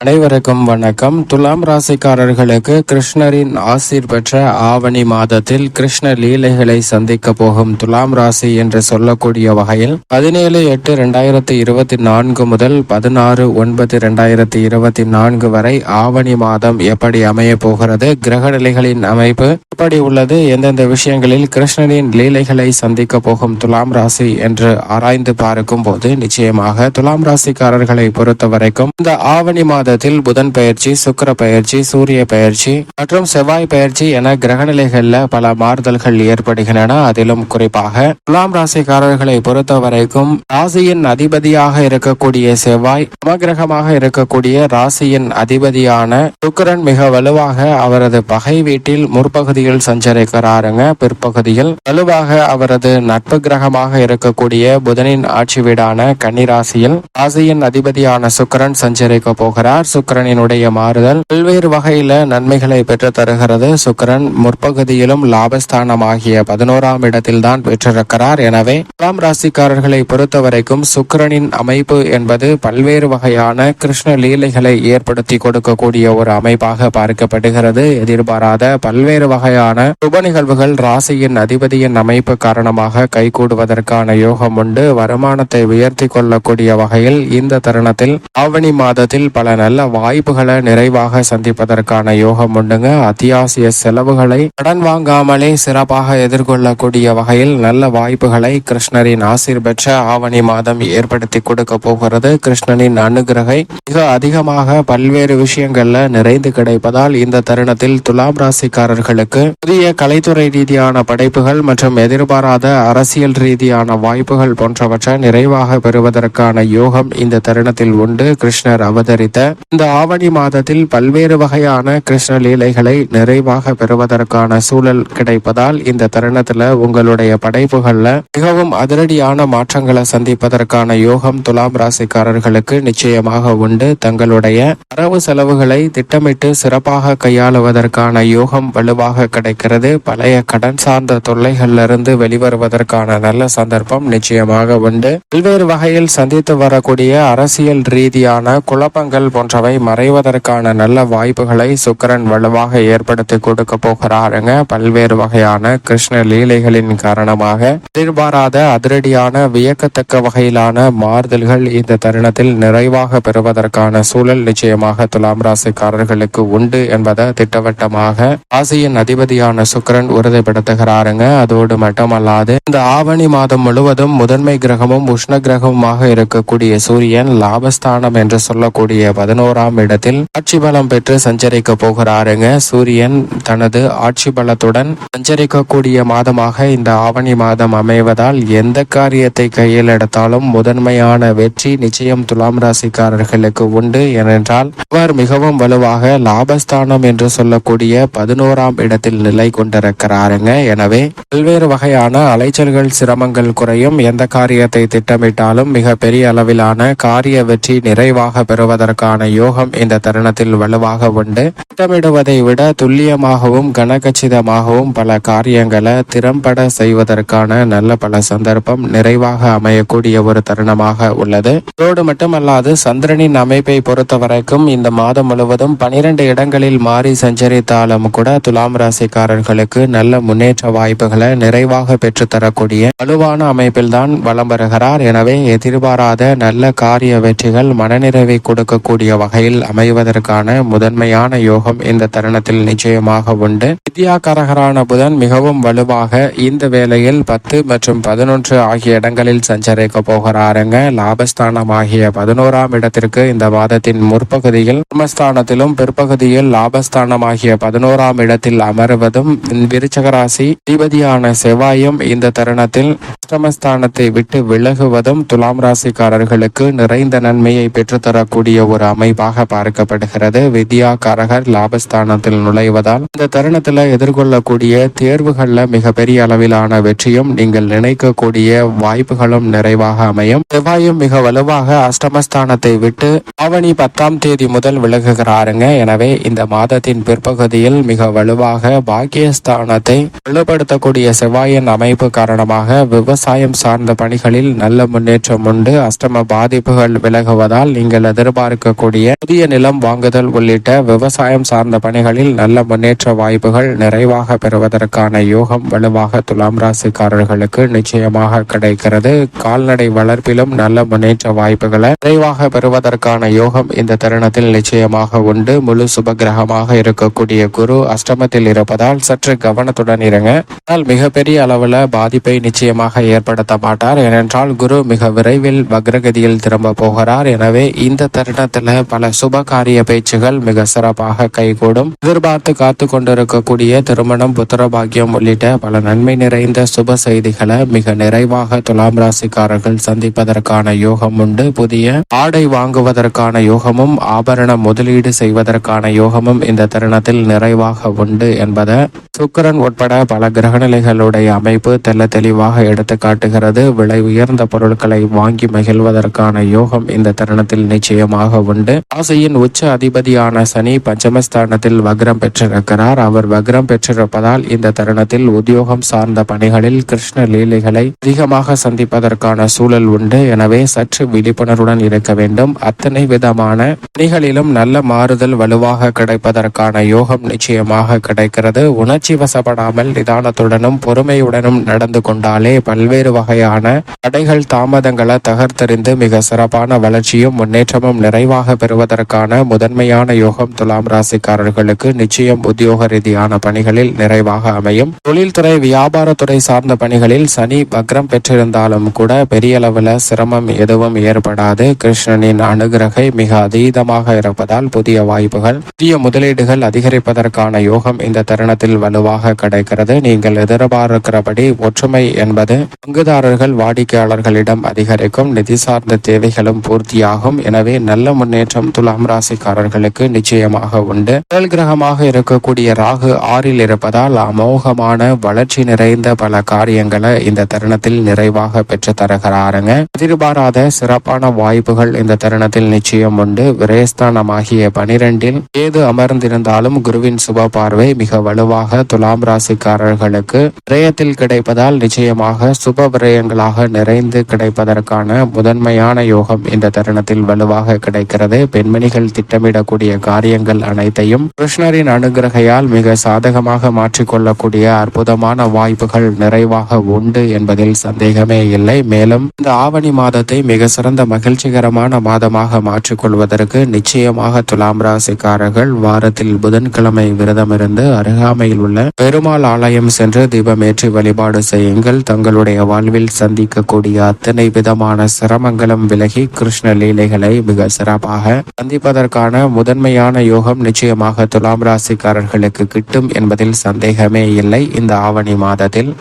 அனைவருக்கும் வணக்கம். துலாம் ராசிக்காரர்களுக்கு கிருஷ்ணரின் ஆசீர் பெற்ற ஆவணி மாதத்தில் கிருஷ்ண லீலைகளை சந்திக்க போகும் துலாம் ராசி என்று சொல்லக்கூடிய வகையில் பதினேழு எட்டு இரண்டாயிரத்தி இருபத்தி நான்கு முதல் பதினாறு ஒன்பது இரண்டாயிரத்தி இருபத்தி நான்கு வரை ஆவணி மாதம் எப்படி அமைய போகிறது கிரக நிலைகளின் அமைப்பு எப்படி உள்ளது. எந்தெந்த விஷயங்களில் கிருஷ்ணனின் லீலைகளை சந்திக்க போகும் துலாம் ராசி என்று ஆராய்ந்து பார்க்கும் போது நிச்சயமாக துலாம் ராசிக்காரர்களை பொறுத்த வரைக்கும் இந்த ஆவணி மாதத்தில் புதன் பயிற்சி சுக்கிர பயிற்சி சூரிய பயிற்சி மற்றும் செவ்வாய் பயிற்சி என கிரகநிலைகள்ல பல மாறுதல்கள் ஏற்படுகின்றன. அதிலும் குறிப்பாக துலாம் ராசிக்காரர்களை பொறுத்த வரைக்கும் ராசியின் அதிபதியாக இருக்கக்கூடிய செவ்வாய் சமகிரகமாக இருக்கக்கூடிய ராசியின் அதிபதியான சுக்கிரன் மிக வலுவாக அவரது பகை வீட்டில் முற்பகுதியில் சஞ்சரிக்கிறாருங்க. பிற்பகுதியில் வலுவாக அவரது நட்பு கிரகமாக இருக்கக்கூடிய புதனின் ஆட்சி வீடான கன்னிராசியில் ராசியின் அதிபதியான சுக்கரன் சஞ்சரிக்க போகிறார். சுக்கரனினுடைய மாறுதல் பல்வேறு வகையில நன்மைகளை பெற்று தருகிறது. சுக்கரன் முற்பகுதியிலும் லாபஸ்தானம் ஆகிய பதினோராம் இடத்தில் தான் பெற்றிருக்கிறார். எனவே துலாம் ராசிக்காரர்களை பொறுத்தவரைக்கும் சுக்கரனின் அமைப்பு என்பது பல்வேறு வகையான கிருஷ்ண லீலைகளை ஏற்படுத்தி கொடுக்கக்கூடிய ஒரு அமைப்பாக பார்க்கப்படுகிறது. எதிர்பாராத பல்வேறு வகையான சுப நிகழ்வுகள் ராசியின் அதிபதியின் அமைப்பு காரணமாக கைகூடுவதற்கான யோகம் உண்டு. வருமானத்தை உயர்த்தி கொள்ளக்கூடிய வகையில் இந்த தருணத்தில் ஆவணி மாதத்தில் பல நல்ல வாய்ப்புகளை நிறைவாக சந்திப்பதற்கான யோகம் உண்டுங்க. அத்தியாவசிய செலவுகளை கடன் வாங்காமலே சிறப்பாக எதிர்கொள்ளக்கூடிய வகையில் நல்ல வாய்ப்புகளை கிருஷ்ணரின் ஆசீர் பெற்ற ஆவணி மாதம் ஏற்படுத்தி கொடுக்க போகிறது. கிருஷ்ணனின் அனுகிரகை மிக அதிகமாக பல்வேறு விஷயங்கள்ல நிறைந்து கிடைப்பதால் இந்த தருணத்தில் துலாம் ராசிக்காரர்களுக்கு புதிய கலைத்துறை ரீதியான படைப்புகள் மற்றும் எதிர்பாராத அரசியல் ரீதியான வாய்ப்புகள் போன்றவற்றை நிறைவாக பெறுவதற்கான யோகம் இந்த தருணத்தில் உண்டு. கிருஷ்ணர் அவதரித்த இந்த ஆவணி மாதத்தில் பல்வேறு வகையான கிருஷ்ண லீலைகளை நிறைவாக பெறுவதற்கான சூழல் கிடைப்பதால் இந்த தருணத்துல உங்களுடைய படைப்புகள்ல மிகவும் அதிரடியான மாற்றங்களை சந்திப்பதற்கான யோகம் துலாம் ராசிக்காரர்களுக்கு நிச்சயமாக உண்டு. தங்களுடைய வரவு செலவுகளை திட்டமிட்டு சிறப்பாக கையாளுவதற்கான யோகம் வலுவாக கிடைக்கிறது. பழைய கடன் சார்ந்த தொல்லைகள்ல இருந்து வெளிவருவதற்கான நல்ல சந்தர்ப்பம் நிச்சயமாக உண்டு. பல்வேறு வகையில் சந்தித்து வரக்கூடிய அரசியல் ரீதியான குழப்பங்கள் போன்றவை மறைவதற்கான நல்ல வாய்ப்புகளை சுக்கரன் வலுவாக ஏற்படுத்தி கொடுக்க போகிறாருங்க. பல்வேறு வகையான கிருஷ்ண லீலைகளின் காரணமாக எதிர்பாராத அதிரடியான வியக்கத்தக்க வகையிலான மாறுதல்கள் இந்த தருணத்தில் நிறைவாக பெறுவதற்கான சூழல் நிச்சயமாக துலாம் ராசிக்காரர்களுக்கு உண்டு என்பதை திட்டவட்டமாக ராசியின் அதிபதியான சுக்கிரன் உறுதிப்படுத்துகிறாருங்க. அதோடு மட்டுமல்லாது இந்த ஆவணி மாதம் முழுவதும் முதன்மை கிரகமும் உஷ்ண கிரகமுமாக இருக்கக்கூடிய சூரியன் லாபஸ்தானம் என்று சொல்லக்கூடிய பதினோராம் இடத்தில் ஆட்சி பலம் பெற்று சஞ்சரிக்க போகிறாருங்க. சூரியன் தனது ஆட்சி பலத்துடன் சஞ்சரிக்கக்கூடிய மாதமாக இந்த ஆவணி மாதம் அமைவதால் எந்த காரியத்தை கையில் எடுத்தாலும் முதன்மையான வெற்றி நிச்சயம் துலாம் ராசிக்காரர்களுக்கு உண்டு. ஏனென்றால் அவர் மிகவும் வலுவாக லாபஸ்தானம் என்று சொல்லக்கூடிய பதினோராம் இடத்தில் நிலை கொண்டிருக்கிறாருங்க. எனவே பல்வேறு வகையான அலைச்சல்கள் சிரமங்கள் குறையும். எந்த காரியத்தை திட்டமிட்டாலும் மிக பெரிய அளவிலான காரிய வெற்றி நிறைவாக பெறுவதற்கான யோகம் இந்த தருணத்தில் வலுவாக உண்டு. திட்டமிடுவதை விட துல்லியமாகவும் கனகச்சிதமாகவும் பல காரியங்களை திறம்பட செய்வதற்கான நல்ல பல சந்தர்ப்பம் நிறைவாக அமையக்கூடிய ஒரு தருணமாக உள்ளது. இதோடு மட்டுமல்லாது சந்திரனின் அமைப்பை பொறுத்த வரைக்கும் இந்த மாதம் முழுவதும் பனிரெண்டு இடங்களில் மாறி சஞ்சரித்தாலும் கூட துலாம் ராசிக்காரர்களுக்கு நல்ல முன்னேற்ற வாய்ப்புகளை நிறைவாக பெற்றுத்தரக்கூடிய வலுவான அமைப்பில் தான் வலம் வருகிறார். எனவே எதிர்பாராத நல்ல காரிய வெற்றிகள் மனநிறைவை கொடுக்கக்கூடிய வகையில் அமைவதற்கான முதன்மையான யோகம் இந்த தருணத்தில் நிச்சயமாக உண்டு. வித்யாகரகரான புதன் மிகவும் வலுவாக இந்த வேளையில் பத்து மற்றும் பதினொன்று ஆகிய இடங்களில் சஞ்சரிக்க போகிறாருங்க. லாபஸ்தானம் ஆகிய பதினோராம் இடத்திற்கு இந்த மாதத்தின் முற்பகுதியில் கர்மஸ்தானத்திலும் பிற்பகுதியில் லாபஸ்தானம் ஆகிய பதினோராம் இடத்தில் அமருவதும் விருச்சகராசி அதிபதியான செவ்வாயும் இந்த தருணத்தில் அஷ்டமஸ்தானத்தை விட்டு விலகுவதும் துலாம் ராசிக்காரர்களுக்கு நிறைந்த நன்மையை பெற்றுத்தரக்கூடிய ஒரு அமைப்பாக பார்க்கப்படுகிறது. வித்யா கரகர் லாபஸ்தானத்தில் நுழைவதால் இந்த தருணத்தில் எதிர்கொள்ளக்கூடிய தேர்வுகள்ல மிகப்பெரிய அளவிலான வெற்றியும் நீங்கள் நினைக்கக்கூடிய வாய்ப்புகளும் நிறைவாக அமையும். செவ்வாயும் மிக வலுவாக அஷ்டமஸ்தானத்தை விட்டு ஆவணி பத்தாம் தேதி முதல் விலகுகிறாருங்க. எனவே இந்த மாதத்தின் பிற்பகுதியில் மிக வலுவாக பாக்கியஸ்தானத்தை வலுப்படுத்தக்கூடிய செவ்வாயின் அமைப்பு காரணமாக விவசாயம் சார்ந்த பணிகளில் நல்ல முன்னேற்றம் உண்டு. அஷ்டம பாதிப்புகள் விலகுவதால் நீங்கள் எதிர்பார்க்கக்கூடிய புதிய நிலம் வாங்குதல் உள்ளிட்ட விவசாயம் சார்ந்த பணிகளில் நல்ல முன்னேற்ற வாய்ப்புகள் நிறைவாக பெறுவதற்கான யோகம் வலுவாக துலாம் ராசிக்காரர்களுக்கு நிச்சயமாக கிடைக்கிறது. கால்நடை வளர்ப்பிலும் நல்ல முன்னேற்ற வாய்ப்புகளை நிறைவாக பெறுவதற்கான யோகம் இந்த தருணத்தில் நிச்சயமாக உண்டு. முழு சுபகிரகமாக இருக்கக்கூடிய குரு அஷ்டமத்தில் இருப்பதால் சற்று கவனத்துடன் இருங்க. ஆனால் மிகப்பெரிய அளவுல பாதிப்பை நிச்சயமாக ஏற்படுத்த மாட்டார். ஏனென்றால் குரு மிக விரைவில் வக்ரகதியில் திரும்ப போகிறார். எனவே இந்த தருணத்துல பல சுப காரிய பேச்சுகள் மிக சிறப்பாக கைகூடும். எதிர்பார்த்து காத்து கொண்டிருக்கக்கூடிய திருமணம் புத்திர பாக்கியம் உள்ளிட்ட பல நன்மை நிறைந்த சுப செய்திகளை மிக நிறைவாக துலாம் ராசிக்காரர்கள் சந்திப்பதற்கான யோகம் உண்டு. புதிய ஆடை வாங்குவதற்கான யோகமும் ஆபரண முதலீடு செய்வதற்கான யோகமும் இந்த தருணத்தில் நிறைவாக உண்டு என்பதை சுக்கிரன் உட்பட பல கிரகநிலைகளுடைய அமைப்பு தெல்ல தெளிவாக எடுத்து காட்டுகிறது விலை உயர்ந்த பொருட்களை வாங்கி மகிழ்வதற்கான யோகம் இந்த தருணத்தில் நிச்சயமாக உண்டு. ஆசையின் உச்ச அதிபதியான சனி பஞ்சமஸ்தானத்தில் வக்ரம் பெற்றிருக்கிறார். அவர் வக்ரம் பெற்றிருப்பதால் இந்த தருணத்தில் உத்தியோகம் சார்ந்த பணிகளில் கிருஷ்ண லீலைகளை அதிகமாக சந்திப்பதற்கான சூழல் உண்டு. எனவே சற்று விழிப்புணர்வுடன் இருக்க வேண்டும். அத்தனை விதமான பணிகளிலும் நல்ல மாறுதல் வலுவாக கிடைப்பதற்கான யோகம் நிச்சயமாக கிடைக்கிறது. உணர்ச்சி வசப்படாமல் நிதானத்துடனும் பொறுமையுடனும் நடந்து கொண்டாலே பல்வேறு வகையான தடைகள் தாமதங்களை தகர்த்தறிந்து மிக சிறப்பான வளர்ச்சியும் முன்னேற்றமும் நிறைவாக பெறுவதற்கான முதன்மையான யோகம் துலாம் ராசிக்காரர்களுக்கு நிச்சயம் உத்தியோக ரீதியான பணிகளில் நிறைவாக அமையும். தொழில்துறை வியாபாரத்துறை சார்ந்த பணிகளில் சனி வக்ரம் பெற்றிருந்தாலும் கூட பெரிய அளவில் சிரமம் எதுவும் ஏற்படாது. கிருஷ்ணனின் அனுகிரகை மிக அதீதமாக இருப்பதால் புதிய வாய்ப்புகள் புதிய முதலீடுகள் அதிகரிப்பதற்கான யோகம் இந்த தருணத்தில் வலுவாக கிடைக்கிறது. நீங்கள் எதிர்பார்க்கிறபடி ஒற்றுமை என்பது பங்குதாரர்கள் வாடிக்கையாளர்களிடம் அதிகரிக்கும். நிதி சார்ந்த தேவைகளும் பூர்த்தியாகும். எனவே நல்ல முன்னேற்றம் துலாம் ராசிக்காரர்களுக்கு நிச்சயமாக உண்டு. முதல் கிரகமாக இருக்கக்கூடிய ராகு ஆறில் இருப்பதால் அமோகமான வளர்ச்சி நிறைந்த பல காரியங்களை இந்த தருணத்தில் நிறைவாக பெற்று தருகிறாருங்க எதிர்பாராத சிறப்பான வாய்ப்புகள் இந்த தருணத்தில் நிச்சயம் உண்டு. விரயஸ்தானமாகிய பனிரெண்டில் ஏது அமர்ந்திருந்தாலும் குருவின் சுப பார்வை மிக வலுவாக துலாம் ராசிக்காரர்களுக்கு விரயத்தில் கிடைப்பதால் நிச்சயமாக சுப விரயங்களாக நிறைந்து கிடைப்பதற்கான முதன்மையான யோகம் இந்த தருணத்தில் வலுவாக கிடைக்கிறது. பெண்மணிகள் திட்டமிடக்கூடிய காரியங்கள் அனைத்தையும் கிருஷ்ணரின் அனுகிரகையால் மிக சாதகமாக மாற்றிக்கொள்ளக்கூடிய அற்புதமான வாய்ப்புகள் நிறைவாக உண்டு என்பதில் சந்தேகமே இல்லை. மேலும் இந்த ஆவணி மாதத்தை மிக சிறந்த மகிழ்ச்சிகரமான மாதமாக மாற்றிக்கொள்வதற்கு நிச்சயமாக துலாம் ராசிக்காரர்கள் வாரத்தில் புதன்கிழமை விரதமிருந்து அருகாமையில் உள்ள பெருமாள் ஆலயம் சென்று தீபமேற்றி வழிபாடு செய்யுங்கள். தங்களுடைய வாழ்வில் சந்திக்கக்கூடிய அத்தனை விதமான சிரமங்களும் விலகி கிருஷ்ண லீலைகளை மிக சிறப்பாக சந்திப்பதற்கான முதன்மையான யோகம் நிச்சயமாக துலாம் ராசிக்காரர்களுக்கு கிட்டும். என்பதில் சந்தேகமே இல்லை. இந்த ஆவணி மாதத்தில்